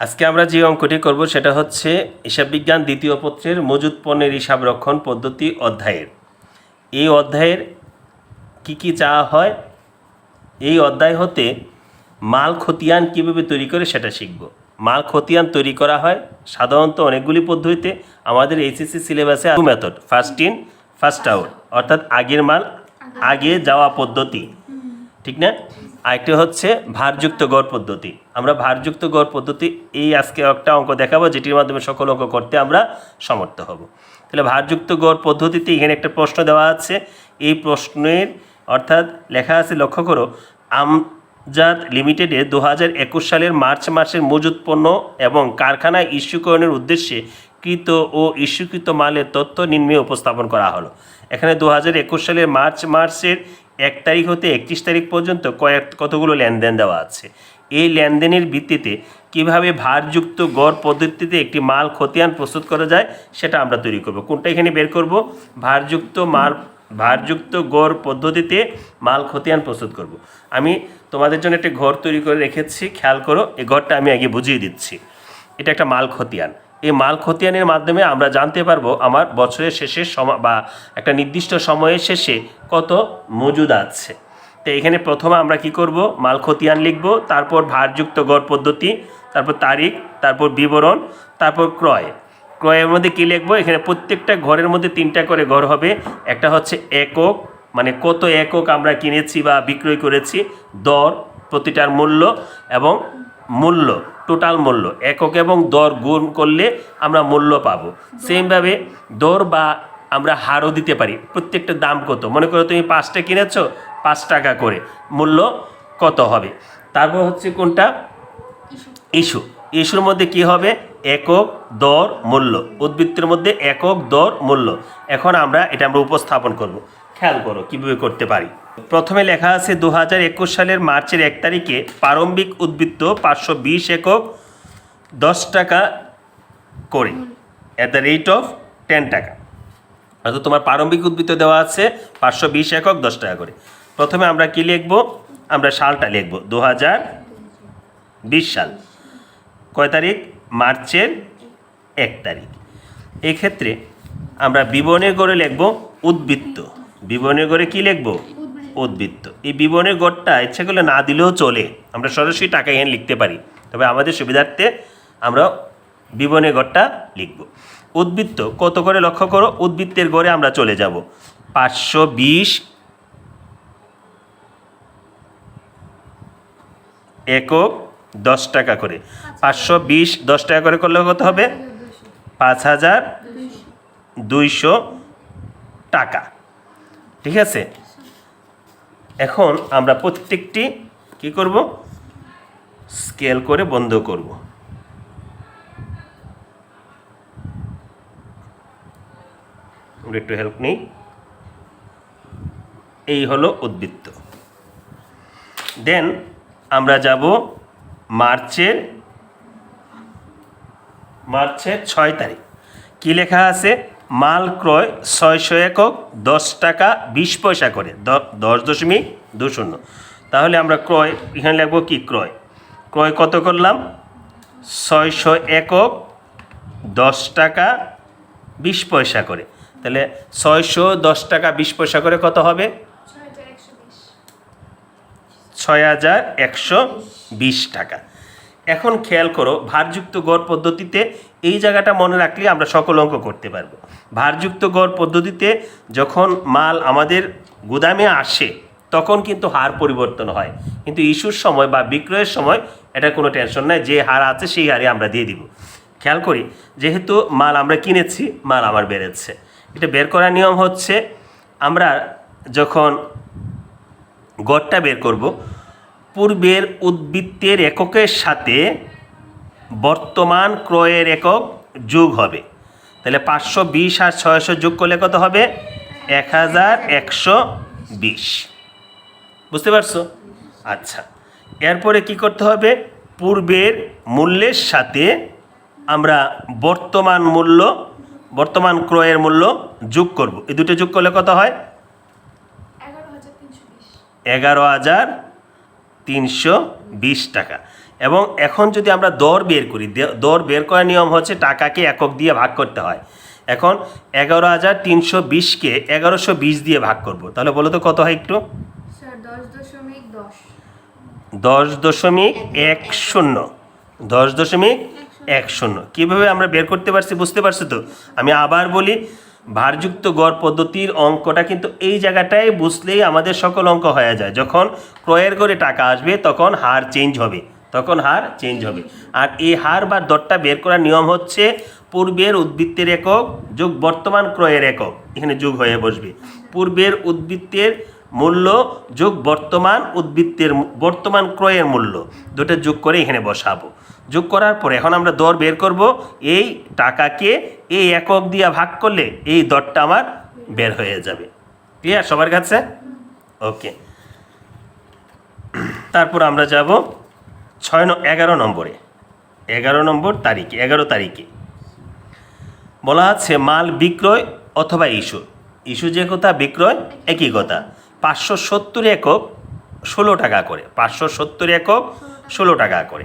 আজকে আমরা যে অঙ্কটি করব সেটা হচ্ছে হিসাব বিজ্ঞান দ্বিতীয় পত্রের মজুদ পণ্যের হিসাব রক্ষণ পদ্ধতি অধ্যায়ের। এই অধ্যায়ের কি কি চাওয়া হয়? এই অধ্যায় হতে মাল খতিয়ান কীভাবে তৈরি করে সেটা শিখব। মাল খতিয়ান তৈরি করা হয় সাধারণত অনেকগুলি পদ্ধতিতে। আমাদের এইচএসসি সিলেবাসে two method first in first out অর্থাৎ আগের মাল আগে যাওয়া পদ্ধতি। ঠিক না? আরেকটি হচ্ছে ভারযুক্ত গড় পদ্ধতি। আমরা ভারযুক্ত গড় পদ্ধতি এই আজকে একটা অঙ্ক দেখাবো, যেটির মাধ্যমে সকল অঙ্ক করতে আমরা সমর্থ হব। তাহলে ভারযুক্ত গড় পদ্ধতিতে এখানে একটা প্রশ্ন দেওয়া আছে। এই প্রশ্নের অর্থাৎ লেখা আছে, লক্ষ্য করো, আমজাদ লিমিটেডে দু হাজার একুশ সালের মার্চ মাসের মজুত পণ্য এবং কারখানায় ইস্যুকরণের উদ্দেশ্যে কৃত ও ইস্যুকৃত মালের তথ্য নিম্নে উপস্থাপন করা হলো। এখানে দু হাজার একুশ সালের মার্চ মাসের এক তারিখ হতে একত্রিশ তারিখ পর্যন্ত কয়েক, কতগুলো লেনদেন দেওয়া আছে। এই লেনদেনের ভিত্তিতে কীভাবে ভারযুক্ত গড় পদ্ধতিতে একটি মাল খতিয়ান প্রস্তুত করা যায়, সেটা আমরা তৈরি করব। কোনটা এখানে বের করব? ভারযুক্ত মাল, ভারযুক্ত গড় পদ্ধতিতে মাল খতিয়ান প্রস্তুত করব। আমি তোমাদের জন্য একটা ঘর তৈরি করে রেখেছি, খেয়াল করো, এই ঘরটা আমি আগে বুঝিয়ে দিচ্ছি। এটা একটা মাল খতিয়ান। এই মাল খতিয়ানের মাধ্যমে আমরা জানতে পারব আমার বছরের শেষে সময় বা একটা নির্দিষ্ট সময়ের শেষে কত মজুদ আছে। তো এখানে প্রথমে আমরা কি করব? মাল খতিয়ান লিখব, তারপর ভারযুক্ত গড় পদ্ধতি, তারপর তারিখ, তারপর বিবরণ, তারপর ক্রয়। ক্রয়ের মধ্যে কী লিখব? এখানে প্রত্যেকটা ঘরের মধ্যে তিনটা করে ঘর হবে। একটা হচ্ছে একক মানে কত একক আমরা কিনেছি বা বিক্রয় করেছি, দর, প্রতিটার মূল্য এবং মূল্য। টোটাল মূল্য। একক এবং দর গুণ করলে আমরা মূল্য পাবো। সেমভাবে দর বা আমরা হারও দিতে পারি। প্রত্যেকটা দাম কত? মনে করো তুমি পাঁচটা কিনেছো, পাঁচ টাকা করে। মূল্য কত হবে? তারপর হচ্ছে কোনটা? ইস্যু। ইস্যুর মধ্যে কি হবে? একক দর মূল্য। উদ্বৃত্তের মধ্যে একক দর মূল্য। এখন আমরা এটা আমরা উপস্থাপন করব। খেয়াল করো কীভাবে করতে পারি। প্রথমে লেখা আছে দু হাজার একুশ সালের মার্চের এক তারিখে প্রারম্ভিক উদ্বৃত্ত পাঁচশো বিশ একক দশ টাকা করে at the rate of ten taka. অর্থাৎ তোমার প্রারম্ভিক উদ্বৃত্ত দেওয়া আছে পাঁচশো বিশ একক দশ টাকা করে। প্রথমে আমরা কি লিখব? আমরা সালটা লিখব দু বিশ সাল। কয় তারিখ? মার্চের এক তারিখ। এক্ষেত্রে আমরা বিবরণের গড়ে লিখব উদ্বৃত্ত। বিবরণের গড়ে কি লিখব? উদ্বৃত্ত। এই বিবরণের গড়টা ইচ্ছা করলে না দিলেও চলে। আমরা সরাসরি টাকা এখানে লিখতে পারি। তবে আমাদের সুবিধার্থে আমরা বিবরণের গড়টা লিখব। উদ্বৃত্ত, কত করে লক্ষ্য করো? উদ্বৃত্তের গড়ে আমরা চলে যাব। পাঁচশো বিশ একক দশ টাকা করে। পাঁচশো বিশ দশ টাকা করে করলে কত হবে? পাঁচ হাজার দুইশো টাকা। ঠিক আছে? এখন আমরা প্রত্যেকটি কি করব? স্কেল করে বন্ধ করব। একটু হেল্প নেই। এই হলো উদ্বৃত্ত। দেন আমরা যাব মার্চের মার্চের ছয় তারিখ। কী লেখা আছে? মাল ক্রয় ছয়শো একক দশ টাকা বিশ পয়সা করে দশ দশমিক দু শূন্য। তাহলে আমরা ক্রয় এখানে লিখব কি ক্রয়? ক্রয় কত করলাম? ছয়শো একক দশ টাকা বিশ পয়সা করে। তাহলে ছয়শো দশ টাকা বিশ পয়সা করে কত হবে? ছয় হাজার একশো বিশ টাকা। এখন খেয়াল করো, ভারযুক্ত গড় পদ্ধতিতে এই জায়গাটা মনে রাখলে আমরা সকল অঙ্ক করতে পারব। ভারযুক্ত গড় পদ্ধতিতে যখন মাল আমাদের গুদামে আসে, তখন কিন্তু হার পরিবর্তন হয়। কিন্তু ইস্যুর সময় বা বিক্রয়ের সময় এটা কোনো টেনশন নাই, যে হার আছে সেই হারে আমরা দিয়ে দিব। খেয়াল করি, যেহেতু মাল আমরা কিনেছি, মাল আমার বেড়েছে। এটা বের করার নিয়ম হচ্ছে, আমরা যখন গড়টা বের করব পূর্বের উদ্বৃত্তের এককের সাথে বর্তমান ক্রয়ের একক যোগ হবে। তাহলে পাঁচশো বিশ আর ছয়শো যোগ করলে কত হবে? এক হাজার একশো বিশ। বুঝতে পারছ? আচ্ছা এরপরে কি করতে হবে? পূর্বের মূল্যের সাথে আমরা বর্তমান মূল্য বর্তমান ক্রয়ের মূল্য যোগ করব। এই দুটো যোগ করলে কত হয়? এগারো হাজার তিনশো বিশ টাকা। এবং এখন যদি আমরা দর বের করি দর বের করার নিয়ম হচ্ছে টাকাকে একক দিয়ে ভাগ করতে হয়। এখন এগারো হাজার তিনশো বিশকে এগারোশো বিশ দিয়ে ভাগ করব। তাহলে বলো তো কত হয় একটু? দশ দশমিক এক শূন্য। দশ দশমিক এক শূন্য। কীভাবে আমরা বের করতে পারছি বুঝতে পারছ তো? আমি আবার বলি ভারযুক্ত গড় পদ্ধতির অঙ্কটা কিন্তু এই জায়গাটায় বুঝলেই আমাদের সকল অঙ্ক হয়ে যায়। যখন ক্রয়ের গড়ে টাকা আসবে, তখন হার চেঞ্জ হবে। তখন হার চেঞ্জ হবে। আর এই হার বা দরটা বের করার নিয়ম হচ্ছে পূর্বের উদ্বৃত্তের একক যোগ বর্তমান ক্রয়ের একক। এখানে যোগ হয়ে বসবে। পূর্বের উদ্বৃত্তের মূল্য যোগ বর্তমান উদ্বৃত্তের বর্তমান ক্রয়ের মূল্য। দুটো যোগ করে এখানে বসাবো। যোগ করার পরে এখন আমরা দর বের করব। এই টাকাকে এই একক দিয়ে ভাগ করলে এই দরটা আমার বের হয়ে যাবে। ক্লিয়ার সবার কাছে? ওকে তারপর আমরা যাব ছয় এগারো নম্বরে। এগারো নম্বর তারিখে, এগারো তারিখে। বলা আছে, মাল বিক্রয় অথবা ইস্যু। ইস্যু যে কথা, বিক্রয় একই কথা। পাঁচশো সত্তর একক ষোলো টাকা করে। পাঁচশো সত্তর একক ষোলো টাকা করে।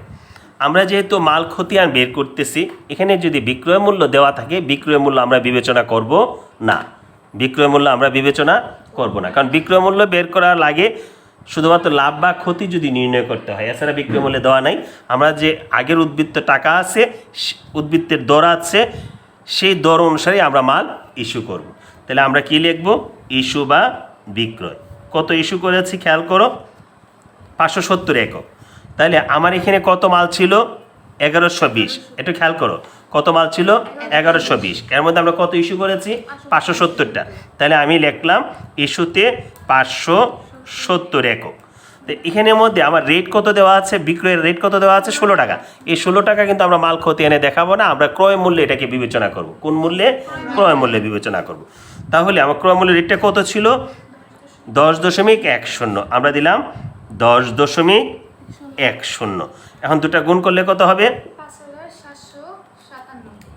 আমরা যেহেতু মাল খতিয়ান বের করতেছি, এখানে যদি বিক্রয় মূল্য দেওয়া থাকে, বিক্রয় মূল্য আমরা বিবেচনা করব না। বিক্রয় মূল্য আমরা বিবেচনা করব না। কারণ বিক্রয় মূল্য বের করার লাগে শুধুমাত্র লাভ বা ক্ষতি যদি নির্ণয় করতে হয়, এছাড়া বিক্রয় মূল্যে দেওয়া নাই। আমরা যে আগের উদ্বৃত্ত টাকা আছে উদ্বৃত্তের দর আছে, সেই দর অনুসারে আমরা মাল ইস্যু করব। তাহলে আমরা কি লিখব? ইস্যু বা বিক্রয়। কত ইস্যু করেছি? খেয়াল করো, পাঁচশো সত্তর একক। তাহলে আমার এখানে কত মাল ছিল? এগারোশো বিশ। একটু খেয়াল করো, কত মাল ছিল? এগারোশো বিশ। এর মধ্যে আমরা কত ইস্যু করেছি? পাঁচশো সত্তরটা। তাহলে আমি লিখলাম ইস্যুতে পাঁচশো সত্তর একক। তো এখানের মধ্যে আমার রেট কত দেওয়া আছে? বিক্রয়ের রেট কত দেওয়া আছে? ষোলো টাকা। এই ষোলো টাকা কিন্তু আমরা মাল ক্ষতি এনে দেখাবো না। আমরা ক্রয় মূল্যে এটাকে বিবেচনা করব। কোন মূল্যে? ক্রয় মূল্যে বিবেচনা করব। তাহলে আমার ক্রয় মূল্যের রেটটা কত ছিল? দশ দশমিক এক শূন্য। আমরা দিলাম দশ দশমিক এক শূন্য। এখন দুটা গুণ করলে কত হবে?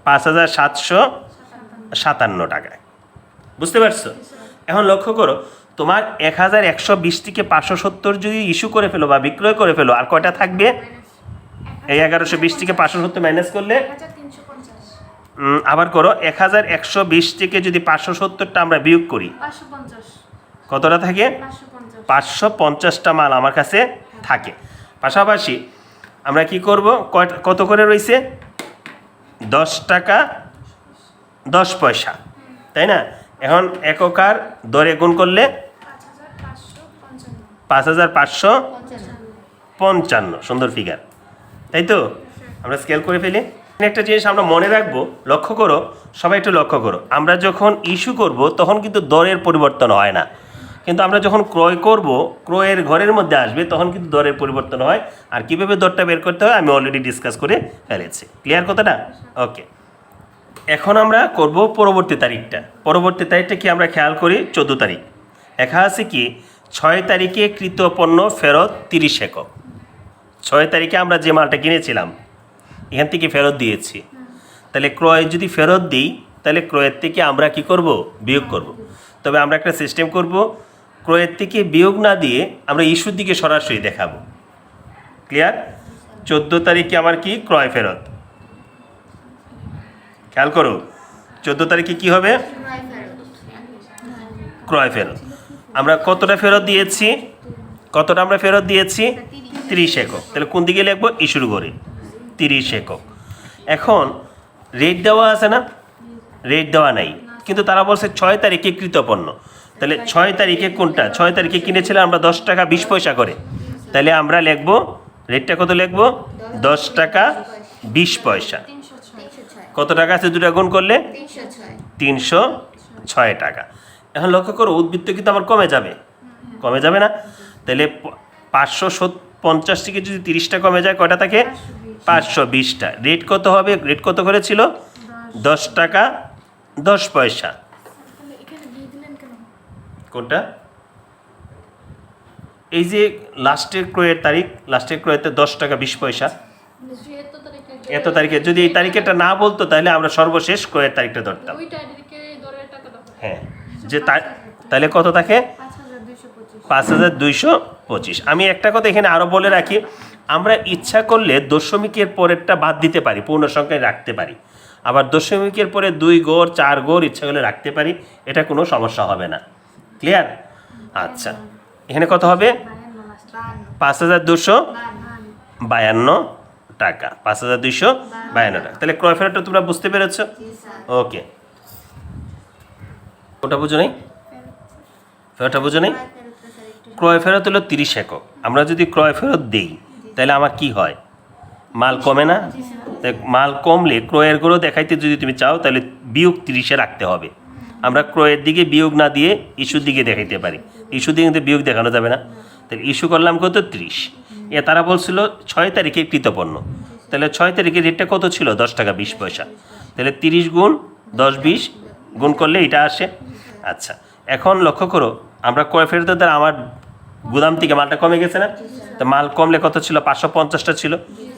পাঁচ হাজার সাতশো সাতান্ন টাকায়। বুঝতে পারছ? এখন লক্ষ্য করো তোমার এক হাজার একশো বিশ থেকে পাঁচশো সত্তর যদি ইস্যু করে ফেলো বা বিক্রয় করে ফেলো আর কয়টা থাকবে? এই এগারোশো বিশ থেকে পাঁচশো সত্তর ম্যানেজ করলে? আবার করো এক হাজার একশো বিশ থেকে যদি পাঁচশো সত্তরটা আমরা বিয়োগ করি কতটা থাকে? পাঁচশো পঞ্চাশটা মাল আমার কাছে থাকে। পাশাপাশি আমরা কি করব? কত করে রয়েছে দশ টাকা, দশ পয়সা। তাই না? এখন এককার দরে গুণ করলে পাঁচ হাজার পাঁচশো পঞ্চান্ন, সুন্দর ফিগার তাই তো? আমরা স্কেল করে ফেলি। একটা জিনিস আমরা মনে রাখব, লক্ষ্য করো, সবাই একটু লক্ষ্য করো। আমরা যখন ইস্যু করব, তখন কিন্তু দরের পরিবর্তন হয় না। কিন্তু আমরা যখন ক্রয় করব, ক্রয়ের ঘরের মধ্যে আসবে, তখন কিন্তু দরের পরিবর্তন হয়। আর কীভাবে দরটা বের করতে হয়, আমি অলরেডি ডিসকাস করে ফেলেছি। ক্লিয়ার কথাটা? ওকে এখন আমরা করব পরবর্তী তারিখটা। পরবর্তী তারিখটা কি আমরা খেয়াল করি? চোদ্দ তারিখ। লেখা আছে কি? ছয় তারিখে কৃত পণ্য ফেরত তিরিশ একক। ছয় তারিখে আমরা যে মালটা কিনেছিলাম, এখান থেকে ফেরত দিয়েছি। তাহলে ক্রয় যদি ফেরত দিই, তাহলে ক্রয়ের থেকে আমরা কি করব? বিয়োগ করব। তবে আমরা একটা সিস্টেম করব ক্রয়ের থেকে বিয়োগ না দিয়ে আমরা ইস্যুর দিকে সরাসরি দেখাবো। ক্লিয়ার? চোদ্দ তারিখে আমার কি? ক্রয় ফেরত। খেয়াল করো, চোদ্দ তারিখে কি হবে? ক্রয় ফেরত। আমরা কতটা ফেরত দিয়েছি? কতটা আমরা ফেরত দিয়েছি? তিরিশ একক। তাহলে কোন দিকে লিখব? ইস্যুর করে তিরিশ একক। এখন রেট দেওয়া আছে না? রেট দেওয়া নাই। কিন্তু তারা বলছে ছয় তারিখে কৃতপণ্য। তাহলে ছয় তারিখে কোনটা? ছয় তারিখে কিনেছিলাম আমরা দশ টাকা বিশ পয়সা করে। তাহলে আমরা লিখব, রেটটা কত লিখব? দশ টাকা বিশ পয়সা। কত টাকা আছে দুটা গুণ করলে? তিনশো ছয় টাকা। এখন লক্ষ্য করো, উদ্বৃত্ত কিন্তু আমার কমে যাবে। কমে যাবে না? তাহলে পাঁচশো পঞ্চাশ থেকে যদি তিরিশটা কমে যায়, কয়টা থাকে? পাঁচশো বিশটা। রেট কত হবে? রেট কত করে ছিল দশ টাকা দশ পয়সা তাহলে এখানে দিয়ে দিলেন কেন কোনটা এই যে লাস্টের ক্রয়ের তারিখ লাস্টের ক্রয়েতে দশ টাকা বিশ পয়সা। এত তারিখে যদি এই তারিখেটা না বলতো তাহলে আমরা সর্বশেষ ক্রয়ের তারিখটা ধরতাম। হ্যাঁ যে তাহলে কত থাকে? পাঁচ হাজার দুইশো পঁচিশ। পাঁচ হাজার দুইশো পঁচিশ। আমি একটা কথা এখানে আরও বলে রাখি আমরা ইচ্ছা করলে দশমিকের পরেরটা বাদ দিতে পারি পূর্ণ সংখ্যায় রাখতে পারি। আবার দশমিকের পরে দুই গড় চার গড় ইচ্ছা করলে রাখতে পারি এটা কোনো সমস্যা হবে না। ক্লিয়ার আচ্ছা। এখানে কত হবে? পাঁচ হাজার দুশো বায়ান্ন টাকা। পাঁচ হাজার দুইশো বায়ান্ন টাকা। তাহলে ক্রয় ফেরতটা তোমরা বুঝতে পেরেছ? ওকে ওটা বুঝো নেই? ফেরতটা বুঝো নেই? ক্রয় ফেরত হলো তিরিশ একক। আমরা যদি ক্রয় ফেরত দিই, তাহলে আমার কি হয়? মাল কমে না? মাল কমলে ক্রয়েরগুলো দেখাইতে যদি তুমি চাও, তাহলে বিয়োগ তিরিশে রাখতে হবে। আমরা ক্রয়ের দিকে বিয়োগ না দিয়ে ইস্যুর দিকে দেখাইতে পারি। ইস্যু দিয়ে কিন্তু বিয়োগ দেখানো যাবে না। তাহলে ইস্যু করলাম কত? ত্রিশ। এ তারা বলছিল ছয় তারিখে কৃতপণ্য। তাহলে ছয় তারিখের রেটটা কত ছিল? দশ টাকা বিশ পয়সা। তাহলে তিরিশ গুণ দশ বিশ গুণ করলে এটা আসে। আচ্ছা এখন লক্ষ্য করো, আমরা ক্রয় ফেরত দ্বারা আমার গুদাম থেকে মালটা কমে গেছে না? তো মাল কমলে কত ছিল? পাঁচশো পঞ্চাশটা ছিল।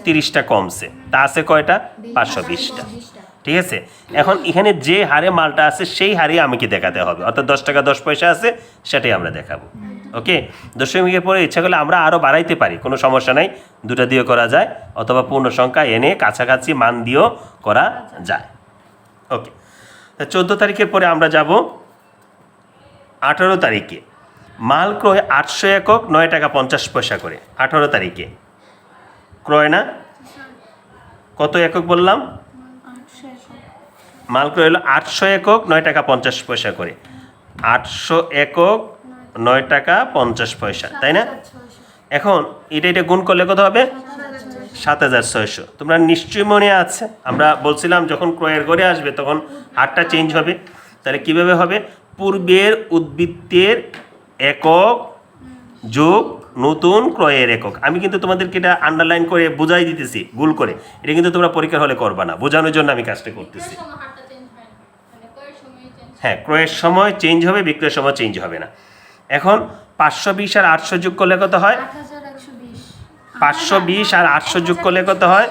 তিরিশটা কমছে। তা আছে কয়টা? পাঁচশো বিশটা। ঠিক আছে? এখন এখানে যে হারে মালটা আছে, সেই হারে আমাকে দেখাতে হবে। অর্থাৎ দশ টাকা, দশ পয়সা আছে, সেটাই আমরা দেখাবো। ওকে? দশমিকের পরে ইচ্ছা করলে আমরা আরও বাড়াইতে পারি, কোনো সমস্যা নাই। দুটা দিয়ে করা যায়, অথবা পূর্ণ সংখ্যা এনে কাছাকাছি মান দিয়েও করা যায়। ওকে? চোদ্দ তারিখের পরে আমরা যাব আঠারো তারিখে। মাল ক্রয় আটশো একক, নয় টাকা পঞ্চাশ পয়সা করে। আঠারো তারিখে। ক্রয় না? কত একক বললাম? মাল ক্রয় হলো আটশো একক, নয় টাকা পঞ্চাশ পয়সা করে। আটশো একক, নয় টাকা পঞ্চাশ পয়সা, তাই না? এখন এটা এটা গুণ করলে কত হবে? সাত হাজার ছয়শো। তোমরা নিশ্চয়ই মনে আছে? আমরা বলছিলাম যখন ক্রয়ের ঘরে আসবে তখন হারটা চেঞ্জ হবে। তাহলে কীভাবে হবে? পূর্বের উদ্বৃত্তের একক যোগ নতুন ক্রয়ের একক। আমি কিন্তু তোমাদেরকে এটা আন্ডারলাইন করে বুঝাই দিতেছি, ভুল করে। এটা কিন্তু তোমরা পরীক্ষার হলে করবা না। বোঝানোর জন্য আমি কাজটা করতেছি সময় হারটা চেঞ্জ হয় না মানে কয়ের সময় চেঞ্জ হ্যাঁ ক্রয়ের সময় চেঞ্জ হবে বিক্রয়ের সময় চেঞ্জ হবে না। এখন পাঁচশো বিশ আর আটশো যোগ করলে কত হয়? পাঁচশো বিশ আর আটশো যোগ করলে কত হয়?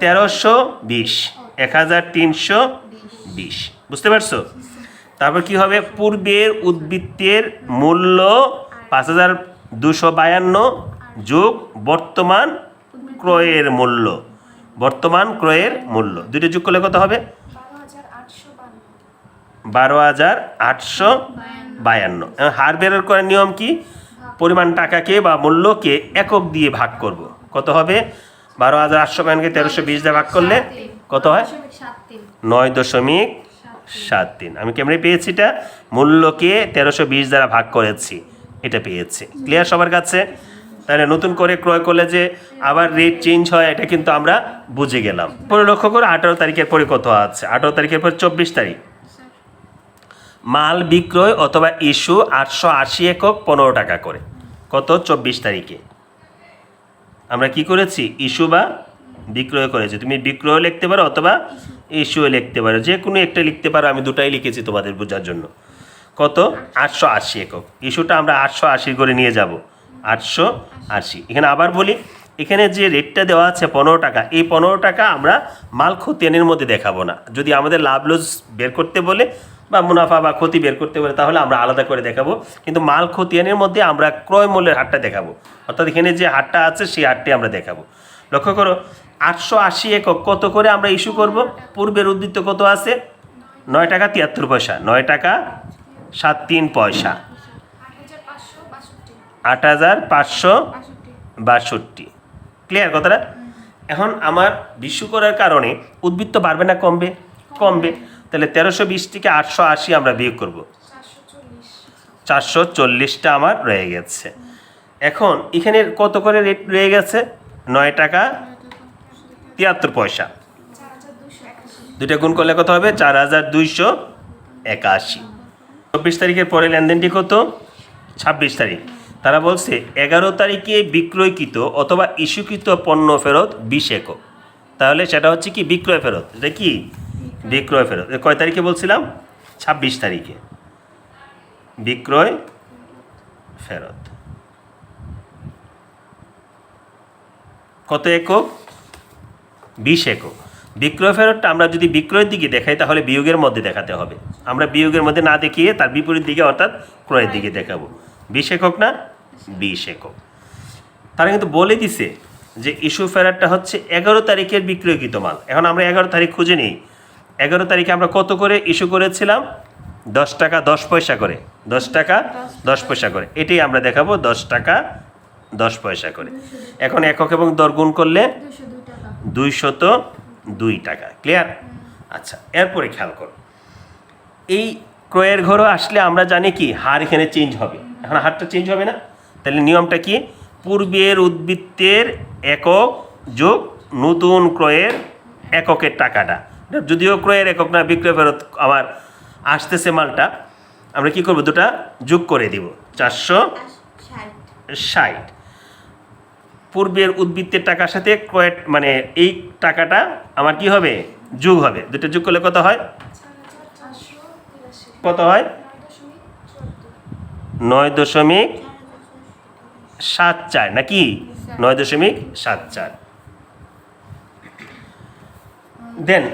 তেরোশো বিশ। এক হাজার তিনশো বিশ। বুঝতে পারছ? তারপর কি হবে? পূর্বের উদ্বৃত্তের মূল্য পাঁচ হাজার দুশো বায়ান্ন যোগ বর্তমান ক্রয়ের মূল্য। বর্তমান ক্রয়ের মূল্য। দুটো যোগ করলে কত হবে? বারো হাজার আটশো বায়ান্ন। হার বের করার নিয়ম কি? পরিমাণ টাকাকে বা মূল্যকে একক দিয়ে ভাগ করব। কত হবে? বারো হাজার আটশো বায়ান্নকে তেরোশো বিশ দিয়ে ভাগ করলে কত হয়? নয় দশমিক সাত তিন। আমি কেমনি পেয়েছি এটা? মূল্যকে তেরোশো বিশ দ্বারা ভাগ করেছি। এটা পেয়েছি। ক্লিয়ার সবার কাছে? তাহলে নতুন করে ক্রয় করলে যে আবার রেট চেঞ্জ হয়, এটা কিন্তু আমরা বুঝে গেলাম। পরে লক্ষ্য করে, আঠারো তারিখের পরে কত আছে? আঠারো তারিখের পর চব্বিশ তারিখ। মাল বিক্রয় অথবা ইস্যু আটশো আশি একক পনেরো টাকা করে। কত? চব্বিশ তারিখে। আমরা কি করেছি? ইস্যু বা বিক্রয় করেছি। তুমি বিক্রয় লিখতে পারো অথবা ইস্যুও লিখতে পারো। যে কোনো একটা লিখতে পারো, আমি দুটাই লিখেছি তোমাদের বোঝার জন্য। কত? আটশো আশি একক। ইস্যুটা আমরা আটশো আশি করে নিয়ে যাব। আটশো আশি। এখানে আবার বলি, এখানে যে রেটটা দেওয়া আছে পনেরো টাকা, এই পনেরো টাকা আমরা মাল খতিয়ানের মধ্যে দেখাবো না। যদি আমাদের লাভ লস বের করতে বলে বা মুনাফা বা ক্ষতি বের করতে বলে তাহলে আমরা আলাদা করে দেখাবো। কিন্তু মাল খতিয়ানের মধ্যে আমরা ক্রয় মূল্যের হারটা দেখাবো। অর্থাৎ এখানে যে হারটা আছে সেই হারটি আমরা দেখাবো। লক্ষ্য করো আটশো আশি একক কত করে আমরা ইস্যু করব? পূর্বের উদ্বৃত্ত কত আছে? নয় টাকা তিয়াত্তর পয়সা। নয় টাকা সাত তিন পয়সা। আট হাজার পাঁচশো বাষট্টি। ক্লিয়ার কথাটা? এখন আমার বিস্যু করার কারণে উদ্বৃত্ত বাড়বে না কমবে? কমবে। তাহলে তেরোশো বিশ থেকে আটশো আশি আমরা বিয়োগ করব। চারশো চল্লিশটা আমার রয়ে গেছে। এখন এখানে কত করে রেট রয়ে গেছে? নয় টাকা তিয়াত্তর পয়সা। দুইটা গুণ করলে কত হবে? চার হাজার দুইশো একাশি। চব্বিশ তারিখের পরে লেনদেনটি কত? ছাব্বিশ তারিখ। তারা বলছে, এগারো তারিখে বিক্রয়কৃত অথবা ইস্যুকৃত পণ্য ফেরত বিশ একক। তাহলে সেটা হচ্ছে কি? বিক্রয় ফেরত। এটা কি? বিক্রয় ফেরত। কয় তারিখে বলছিলাম? ছাব্বিশ তারিখে। বিক্রয় ফেরত। কত একক? বিশ একক। বিক্রয় ফেরতটা আমরা যদি বিক্রয়ের দিকে দেখাই, তাহলে বিয়োগের মধ্যে দেখাতে হবে। আমরা বিয়োগের মধ্যে না দেখিয়ে তার বিপরীত দিকে অর্থাৎ ক্রয়ের দিকে দেখাবো। বিশ একক না? বিশ একক। তারা কিন্তু বলে দিছে যে ইস্যু ফেরারটা হচ্ছে এগারো তারিখের বিক্রয়কৃত মাল। এখন আমরা এগারো তারিখ খুঁজে নিই। এগারো তারিখে আমরা কত করে ইস্যু করেছিলাম? দশ টাকা, দশ পয়সা করে। দশ টাকা, দশ পয়সা করে। এটাই আমরা দেখাবো, দশ টাকা, দশ পয়সা করে। এখন একক এবং দরগুণ করলে দুইশত দুই টাকা। ক্লিয়ার আচ্ছা এরপরে খেয়াল করো। এই ক্রয়ের ঘরও আসলে আমরা জানি কি, হার এখানে চেঞ্জ হবে। এখন হারটা চেঞ্জ হবে না? তাহলে নিয়মটা কি? পূর্বের উদ্বৃত্তের একক যোগ নতুন ক্রয়ের এককের টাকাটা। যদিও ক্রয়ের একক না বিক্রয় ফেরত আবার আসতেছে মালটা আমরা কি করব? দুটা যোগ করে দিব চারশো ষাট। পূর্বের উদ্বৃত্তের টাকার সাথে ক্রয়ের মানে এই টাকাটা আমার কি হবে? যোগ হবে। দুটো যোগ করলে কত হয়? কত হয়? নয় দশমিক সাত চার নাকি? নয় দশমিক সাত চার। দেন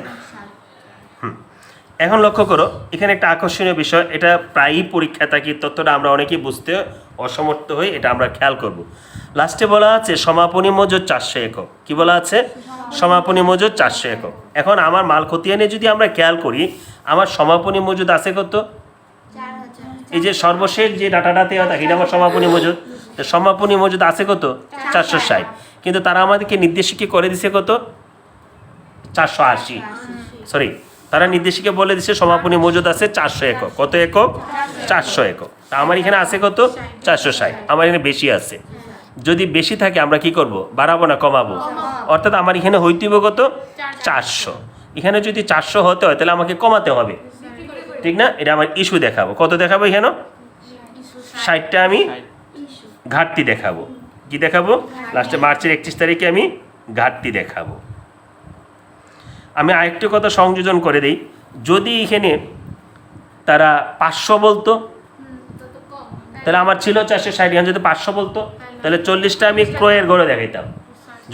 এখন লক্ষ্য করো, এখানে একটা আকর্ষণীয় বিষয়, এটা প্রায়ই পরীক্ষা থাকি তথ্যটা আমরা অনেকেই বুঝতে অসমর্থ হই, এটা আমরা খেয়াল করব। লাস্টে বলা আছে, সমাপনী মজুদ চারশো একক। কি বলা আছে? সমাপনী মজুদ চারশো একক। এখন আমার মাল খতিয়ানে যদি আমরা খেয়াল করি, আমার সমাপনী মজুদ আছে কত? এই যে সর্বশেষ যে ডাটাটা দেওয়া থাকে, এটা আমার সমাপনী মজুদ। সমাপনী মজুদ আছে কত? চারশো ষাট। কিন্তু তারা আমাদেরকে নির্দেশিকে করে দিছে কত? চারশো আশি। সরি তারা নির্দেশিকে বলে দিছে, সমাপনী মজুদ আছে চারশো একক। কত একক? চারশো একক। তা আমার এখানে আছে কত? চারশো ষাট। আমার এখানে বেশি আছে। যদি বেশি থাকে, আমরা কি করব? বাড়াবো না কমাবো? অর্থাৎ আমার এখানে হইতেইব কত? চারশো। এখানে যদি চারশো হতে হয়, তাহলে আমাকে কমাতে হবে। ঠিক না? এটা আমার ইস্যু দেখাবো। কত দেখাবো এখানে? ষাটটা আমি ঘাটতি দেখাবো। কি দেখাবো? লাস্টে মার্চের একত্রিশ তারিখে আমি ঘাটতি দেখাবো। আমি আরেকটি কথা সংযোজন করে দিই। যদি এখানে তারা পাঁচশো বলতো, তাহলে আমার ছিল চারশো ষাট, এখানে যদি পাঁচশো বলতো, তাহলে চল্লিশটা আমি ক্রয়ের ঘরে দেখাইতাম।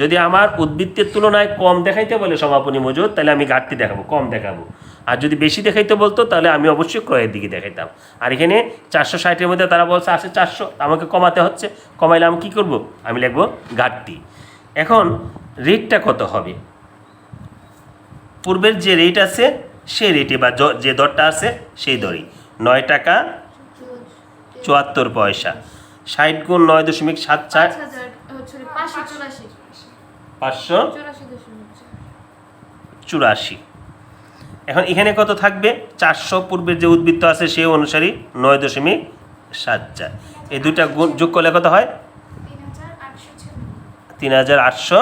যদি আমার উদ্বৃত্তের তুলনায় কম দেখাইতে বলে সমাপনী মজুদ তাহলে আমি ঘাটতি দেখাবো, কম দেখাবো। আর যদি বেশি দেখাইতে বলতো, তাহলে আমি অবশ্যই ক্রয়ের দিকে দেখাইতাম। আর এখানে চারশো ষাটের মধ্যে তারা বলছে, আছে চারশো, আমাকে কমাতে হচ্ছে, কমাইলে আমি কী করব? আমি লিখব ঘাটতি। এখন রেটটা কত হবে? পূর্বের যে রেট আছে সেই রেটে বা যে দরটা আছে সেই দরই। নয় টাকা চুয়াত্তর পয়সা। ষাট গুণ নয় দশমিক সাত চার পাঁচশো চুরাশি। এখন এখানে কত থাকবে? চারশো পূর্বের যে উদ্বৃত্ত আছে সেই অনুসারে নয় দশমিক সাত চার। এই দুইটা গুণ যোগ করলে কত হয়? তিন হাজার আটশো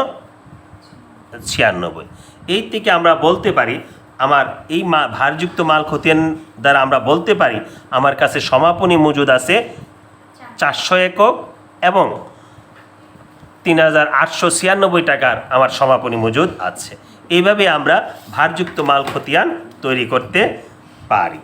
ছিয়ানব্বই। এই থেকে আমরা বলতে পারি, আমার এই মা, ভারযুক্ত মাল খতিয়ান দ্বারা আমরা বলতে পারি, আমার কাছে সমাপনী মজুদ আছে চারশো একক এবং তিন হাজার আটশো ছিয়ানব্বই টাকার আমার সমাপনী মজুদ আছে। এইভাবে আমরা ভারযুক্ত মাল খতিয়ান তৈরি করতে পারি।